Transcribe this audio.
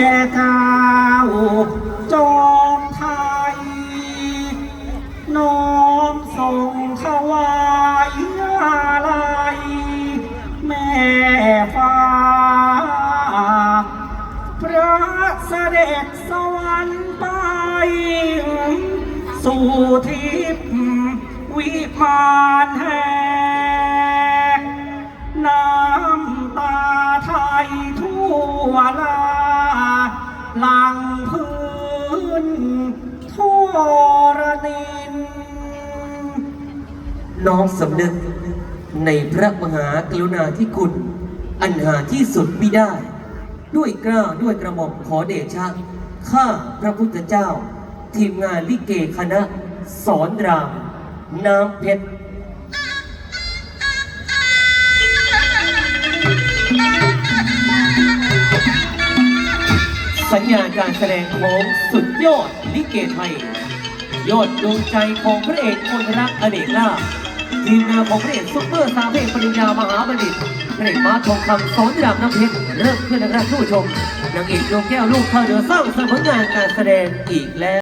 เจ้าจอมไทย น้อมส่งถวายอะไรแม่ฟ้า พระเสด็จสวรรค์ไป สู่ทิพย์วิมานแห่งน้ำตาไทยทั่วลา หลังพื้นทรนิน น้อมสำนึกในพระมหากรุณาธิคุณ อันหาที่สุดมิได้ ด้วยกล้าด้วยกระหม่อมขอเดชะ ข้าพระพุทธเจ้า ทีมงานลิเกคณะ สอนราม น้ำเพชร สัญญาการแสดงของสุดยอดลิเกไทย ยอดดวงใจของพระเอกคนรักอเนกลาภทีมงานของพระเอกซุปเปอร์สาวเพลงปริญญามหาบัณฑิตพระเอกมาทองคำสอนดาบน้ำเพชรเริ่มขึ้นนะครับผู้ชมนางเอกดวงแก้วลูกข้าเดือสร้างสริมผลงานการแสดงอีกแล้ว